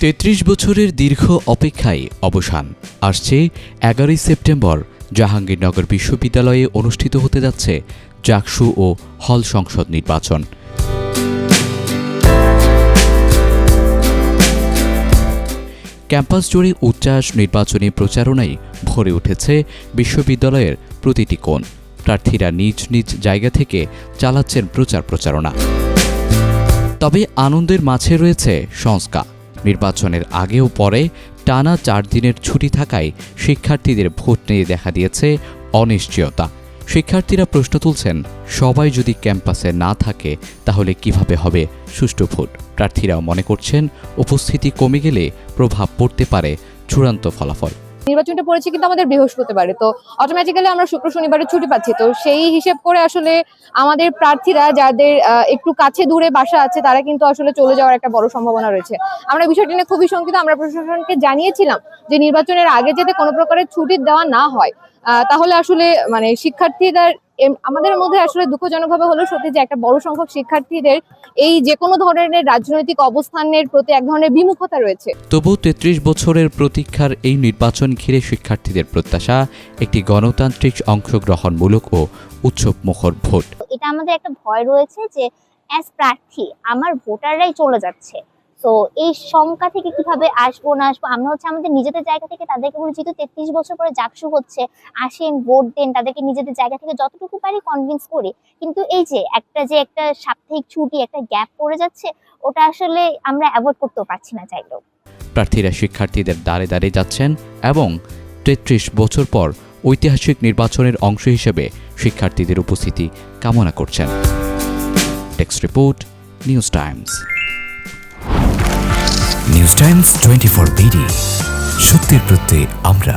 তেত্রিশ বছরের দীর্ঘ অপেক্ষায় অবসান। আসছে এগারোই সেপ্টেম্বর, জাহাঙ্গীরনগর বিশ্ববিদ্যালয়ে অনুষ্ঠিত হতে যাচ্ছে জাকসু ও হল সংসদ নির্বাচন। ক্যাম্পাস জুড়ে উচ্ছ্বাস নির্বাচনী প্রচারণায় ভরে উঠেছে বিশ্ববিদ্যালয়ের প্রতিটি কোণ। প্রার্থীরা নিজ নিজ জায়গা থেকে চালাচ্ছেন প্রচার প্রচারণা। তবে আনন্দের মাঝে রয়েছে সংস্কার। নির্বাচনের আগে ও পরে টানা চার দিনের ছুটি থাকায় শিক্ষার্থীদের ভোট নিয়ে দেখা দিয়েছে অনিশ্চয়তা। শিক্ষার্থীরা প্রশ্ন তুলছেন, সবাই যদি ক্যাম্পাসে না থাকে তাহলে কীভাবে হবে? সুষ্ঠু ভোট। প্রার্থীরাও মনে করছেন, উপস্থিতি কমে গেলে প্রভাব পড়তে পারে চূড়ান্ত ফলাফল। নির্বাচনটা পড়েছে কিন্তু আমাদের বৃহস্পতিবারে, তো অটোমেটিক্যালি আমরা শুক্র, শনিবারে ছুটি পাচ্ছি। তো সেই হিসেব করে আসলে আমাদের প্রার্থীরা যাদের একটু কাছে দূরে বাসা আছে, তারা কিন্তু আসলে চলে যাওয়ার একটা বড় সম্ভাবনা রয়েছে। আমরা বিষয়টি নিয়ে খুবই শঙ্কিত, আমরা প্রশাসনকে জানিয়েছিলাম যে নির্বাচনের আগে যাতে কোনো প্রকারের ছুটি দেওয়া না হয় তাহলে আসলে মানে শিক্ষার্থীদের আমাদের মধ্যে আসলে দুঃখজনকভাবে হলো সত্যি যে একটা বড় সংখ্যক শিক্ষার্থীদের এই যে কোনো ধরনের রাজনৈতিক অবস্থানের প্রতি এক ধরনের বিমুখতা রয়েছে। তবু তেত্রিশ বছরের প্রতীক্ষার এই নির্বাচন ঘিরে শিক্ষার্থীদের প্রত্যাশা একটি গণতান্ত্রিক অংশগ্রহণমূলক ও উৎসব মুখর ভোট। এটা আমাদের একটা ভয় রয়েছে যে অ্যাজ প্রার্থী আমার ভোটাররাই চলে যাচ্ছে। তো এই শঙ্কা থেকে কীভাবে আসব, না আসব, আমরা হচ্ছে আমাদের নিজেদের জায়গা থেকে তাদেরকে বলি, যেহেতু তেত্রিশ বছর পরে জাকসু হচ্ছে, আসেন, ভোট দেন, তাদেরকে নিজেদের জায়গা থেকে যতটুকু পারি কনভিন্স করি। কিন্তু এই যে একটা যে একটা সাপ্তাহিক ছুটি, একটা গ্যাপ পড়ে যাচ্ছে, ওটা আসলে আমরা অ্যাভয়েড করতেও পারছি না চাইলেও। প্রার্থীরা শিক্ষার্থীদের দাঁড়ে দাঁড়িয়ে যাচ্ছেন এবং তেত্রিশ বছর পর ঐতিহাসিক নির্বাচনের অংশ হিসেবে শিক্ষার্থীদের উপস্থিতি কামনা করছেন। Text report news times times twenty four BD সত্যের প্রত্যে আমরা